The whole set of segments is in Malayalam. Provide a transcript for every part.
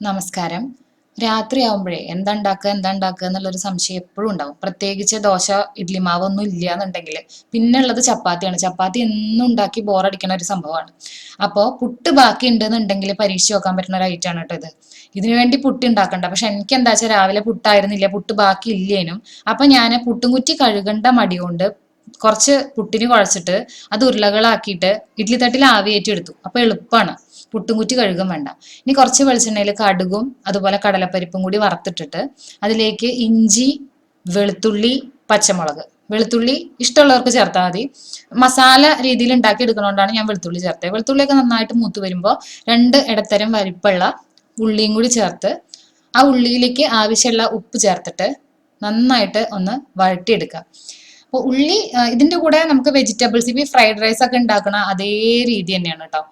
നമസ്കാരം. രാത്രിയാവുമ്പോഴേ എന്താ ഉണ്ടാക്കുക എന്താ ഉണ്ടാക്കുക എന്നുള്ളൊരു സംശയം എപ്പോഴും ഉണ്ടാവും. പ്രത്യേകിച്ച് ദോശ ഇഡ്ലി മാവ് ഒന്നും ഇല്ല എന്നുണ്ടെങ്കിൽ പിന്നെ ഉള്ളത് ചപ്പാത്തിയാണ്. ചപ്പാത്തി എന്നും ഉണ്ടാക്കി ബോറടിക്കുന്ന ഒരു സംഭവമാണ്. അപ്പോൾ പുട്ട് ബാക്കി ഉണ്ടെന്നുണ്ടെങ്കിൽ പരീക്ഷിച്ച് നോക്കാൻ പറ്റുന്ന ഒരു ഐറ്റമാണ് കേട്ടോ ഇത്. ഇതിനു വേണ്ടി പുട്ട് ഉണ്ടാക്കണ്ട. പക്ഷെ എനിക്ക് എന്താ വെച്ചാൽ രാവിലെ പുട്ടായിരുന്നില്ല പുട്ട് ബാക്കി ഇല്ലേനും അപ്പൊ ഞാൻ പുട്ടും കുറ്റി കഴുകണ്ട മടി കൊണ്ട് കുറച്ച് പുട്ടിന് കുഴച്ചിട്ട് അത് ഉരുളകളാക്കിയിട്ട് ഇഡ്ലി തട്ടിൽ ആവിയേറ്റി എടുത്തു. അപ്പൊ എളുപ്പമാണ് പുട്ടും കുറ്റി കഴുകും വേണ്ട. ഇനി കുറച്ച് വെളിച്ചെണ്ണയിൽ കടുകും അതുപോലെ കടലപ്പരിപ്പും കൂടി വറുത്തിട്ടിട്ട് അതിലേക്ക് ഇഞ്ചി വെളുത്തുള്ളി പച്ചമുളക്. വെളുത്തുള്ളി ഇഷ്ടമുള്ളവർക്ക് ചേർത്താൽ മതി. മസാല രീതിയിൽ ഉണ്ടാക്കി എടുക്കണോണ്ടാണ് ഞാൻ വെളുത്തുള്ളി ചേർത്തത്. വെളുത്തുള്ളിയൊക്കെ നന്നായിട്ട് മൂത്ത് വരുമ്പോൾ രണ്ട് ഇടത്തരം വലിപ്പുള്ള ഉള്ളിയും കൂടി ചേർത്ത് ആ ഉള്ളിയിലേക്ക് ആവശ്യമുള്ള ഉപ്പ് ചേർത്തിട്ട് നന്നായിട്ട് ഒന്ന് വഴട്ടിയെടുക്കുക അപ്പോൾ ഉള്ളി ഇതിന്റെ കൂടെ നമുക്ക് വെജിറ്റബിൾസ് ഇപ്പം ഫ്രൈഡ് റൈസ് ഒക്കെ ഉണ്ടാക്കണ അതേ രീതി തന്നെയാണ് കേട്ടോ.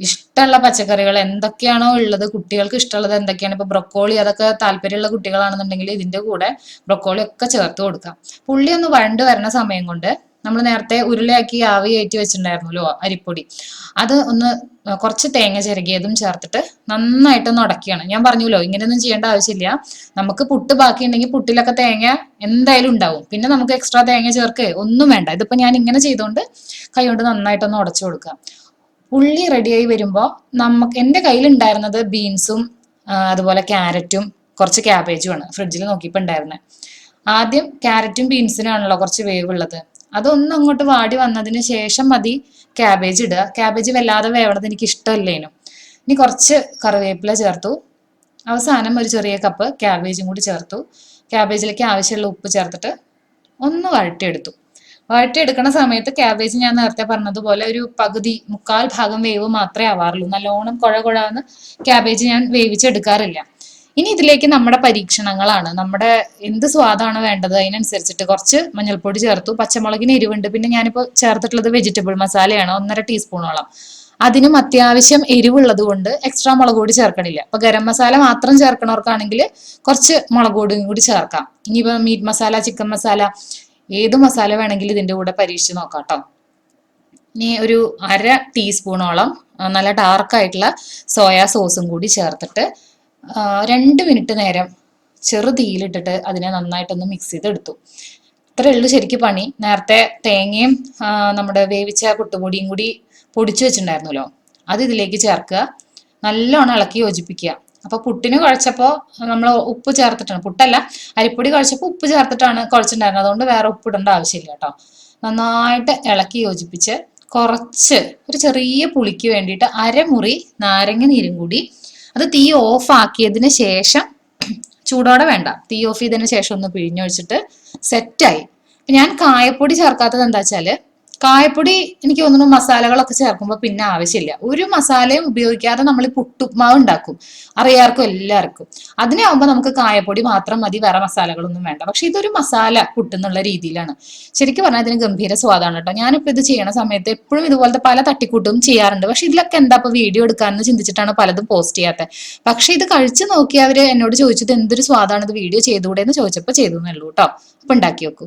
ഇഷ്ടമുള്ള പച്ചക്കറികൾ എന്തൊക്കെയാണോ ഉള്ളത് കുട്ടികൾക്ക് ഇഷ്ടമുള്ളത് എന്തൊക്കെയാണ്? ഇപ്പൊ ബ്രൊക്കോളി അതൊക്കെ താല്പര്യമുള്ള കുട്ടികളാണെന്നുണ്ടെങ്കിൽ ഇതിന്റെ കൂടെ ബ്രൊക്കോളി ഒക്കെ ചേർത്ത് കൊടുക്കാം. പുള്ളി ഒന്ന് വണ്ട് വരുന്ന സമയം കൊണ്ട് നമ്മൾ നേരത്തെ ഉരുളയാക്കി ആവി കയറ്റി വെച്ചിട്ടുണ്ടായിരുന്നല്ലോ അരിപ്പൊടി. അത് ഒന്ന് കുറച്ച് തേങ്ങ ചിരകിയതും ചേർത്തിട്ട് നന്നായിട്ടൊന്ന് ഉടക്കിയാണ്. ഞാൻ പറഞ്ഞല്ലോ ഇങ്ങനെയൊന്നും ചെയ്യേണ്ട ആവശ്യമില്ല. നമുക്ക് പുട്ട് ബാക്കി ഉണ്ടെങ്കിൽ പുട്ടിലൊക്കെ തേങ്ങ എന്തായാലും ഉണ്ടാവും. പിന്നെ നമുക്ക് എക്സ്ട്രാ തേങ്ങ ചേർക്ക് ഒന്നും വേണ്ട. ഇതിപ്പോ ഞാൻ ഇങ്ങനെ ചെയ്തുകൊണ്ട് കൈ കൊണ്ട് നന്നായിട്ടൊന്ന് ഉടച്ചു കൊടുക്കാം. ഉള്ളി റെഡിയായി വരുമ്പോൾ നമുക്ക് എന്റെ കയ്യിലുണ്ടായിരുന്നത് ബീൻസും അതുപോലെ ക്യാരറ്റും കുറച്ച് ക്യാബേജും ആണ് ഫ്രിഡ്ജിൽ നോക്കിയപ്പോൾ ഉണ്ടായിരുന്നത് ആദ്യം ക്യാരറ്റും ബീൻസിനാണല്ലോ കുറച്ച് വേവുള്ളത്. അതൊന്നും അങ്ങോട്ട് വാടി വന്നതിന് ശേഷം മതി ക്യാബേജ് ഇടുക. ക്യാബേജ് വല്ലാതെ വേവണത് എനിക്ക് ഇഷ്ടമല്ലേനും. ഇനി കുറച്ച് കറിവേപ്പില ചേർത്തു. അവസാനം ഒരു ചെറിയ കപ്പ് ക്യാബേജും കൂടി ചേർത്തു. ക്യാബേജിലേക്ക് ആവശ്യമുള്ള ഉപ്പ് ചേർത്തിട്ട് ഒന്ന് വഴറ്റിയെടുത്തു. വഴറ്റിയെടുക്കുന്ന സമയത്ത് ക്യാബേജ് ഞാൻ നേരത്തെ പറഞ്ഞതുപോലെ ഒരു പകുതി മുക്കാൽ ഭാഗം വേവ് മാത്രമേ ആവാറുള്ളൂ. നല്ലോണം കുഴ കുഴന്ന് ക്യാബേജ് ഞാൻ വേവിച്ചെടുക്കാറില്ല. ഇനി ഇതിലേക്ക് നമ്മുടെ പരീക്ഷണങ്ങളാണ്. നമ്മുടെ എന്ത് സ്വാദാണ് വേണ്ടത് അതിനനുസരിച്ചിട്ട് കുറച്ച് മഞ്ഞൾപ്പൊടി ചേർത്തു പച്ചമുളകിന് എരിവുണ്ട് പിന്നെ ഞാനിപ്പോൾ ചേർത്തിട്ടുള്ളത് വെജിറ്റബിൾ മസാലയാണ് ഒന്നര ടീസ്പൂണോളം അതിനും അത്യാവശ്യം എരിവുള്ളത് കൊണ്ട് എക്സ്ട്രാ മുളക് പൊടി ചേർക്കണില്ല. അപ്പൊ ഗരം മസാല മാത്രം ചേർക്കണവർക്കാണെങ്കിൽ കുറച്ച് മുളക് പൊടിയും കൂടി ചേർക്കാം. ഇനിയിപ്പോ മീറ്റ് മസാല ചിക്കൻ മസാല ഏത് മസാല വേണമെങ്കിലും ഇതിന്റെ കൂടെ പരീക്ഷിച്ച് നോക്കാം കേട്ടോ ഇനി ഒരു അര ടീസ്പൂണോളം നല്ല ഡാർക്കായിട്ടുള്ള സോയാ സോസും കൂടി ചേർത്തിട്ട് രണ്ട് മിനിറ്റ് നേരം ചെറു തീയിലിട്ടിട്ട് അതിനെ നന്നായിട്ടൊന്ന് മിക്സ് ചെയ്തെടുത്തു. ഇത്രേ ഉള്ളൂ ശരിക്കും പണി. നേരത്തെ തേങ്ങയും നമ്മുടെ വേവിച്ച പുട്ടുപൊടിയും കൂടി പൊടിച്ചു വെച്ചിട്ടുണ്ടായിരുന്നല്ലോ. അത് ഇതിലേക്ക് ചേർക്കുക. നല്ലോണം ഇളക്കി യോജിപ്പിക്കുക. അപ്പൊ പുട്ടിന് കുഴച്ചപ്പോ നമ്മൾ ഉപ്പ് ചേർത്തിട്ടാണ്. പുട്ടല്ല അരിപ്പൊടി കുഴച്ചപ്പോൾ ഉപ്പ് ചേർത്തിട്ടാണ് കുഴച്ചിട്ടുണ്ടായിരുന്നത്. അതുകൊണ്ട് വേറെ ഉപ്പ് ഇടേണ്ട ആവശ്യമില്ല കേട്ടോ. നന്നായിട്ട് ഇളക്കി യോജിപ്പിച്ച് കുറച്ച് ഒരു ചെറിയ പുളിക്ക് വേണ്ടിയിട്ട് അരമുറി നാരങ്ങ നീരും കൂടി. അത് തീ ഓഫ് ആക്കിയതിന് ശേഷം ചൂടോടെ വേണ്ട. തീ ഓഫ് ചെയ്തതിന് ശേഷം ഒന്ന് പിഴിഞ്ഞൊഴിച്ചിട്ട് സെറ്റായി. ഞാൻ കായപ്പൊടി ചേർക്കാത്തത് എന്താ വെച്ചാൽ കായപ്പൊടി എനിക്ക് തോന്നുന്നു മസാലകളൊക്കെ ചേർക്കുമ്പോൾ പിന്നെ ആവശ്യമില്ല. ഒരു മസാലയും ഉപയോഗിക്കാതെ നമ്മൾ പുട്ടുപ്മാവ് ഉണ്ടാക്കും. അറിയാർക്കും എല്ലാവർക്കും. അതിനാവുമ്പോൾ നമുക്ക് കായപ്പൊടി മാത്രം മതി വേറെ മസാലകളൊന്നും വേണ്ട. പക്ഷെ ഇതൊരു മസാല പുട്ടെന്നുള്ള രീതിയിലാണ്. ശരിക്കും പറഞ്ഞാൽ ഇതിന് ഗംഭീര സ്വാദാണ് കേട്ടോ. ഞാനിപ്പോൾ ഇത് ചെയ്യണ സമയത്ത് എപ്പോഴും ഇതുപോലത്തെ പല തട്ടിക്കൂട്ടും ചെയ്യാറുണ്ട്. പക്ഷെ ഇതിലൊക്കെ എന്താ ഇപ്പോൾ വീഡിയോ എടുക്കാമെന്ന് ചിന്തിച്ചിട്ടാണ് പലതും പോസ്റ്റ് ചെയ്യാത്തത് പക്ഷെ ഇത് കഴിച്ച് നോക്കി അവർ എന്നോട് ചോദിച്ചത് എന്തൊരു സ്വാദാണ് ഇത് വീഡിയോ ചെയ്തുകൂടെ എന്ന് ചോദിച്ചപ്പോൾ ചെയ്തു എന്നുള്ളൂ കേട്ടോ. അപ്പം ഉണ്ടാക്കി വെക്കൂ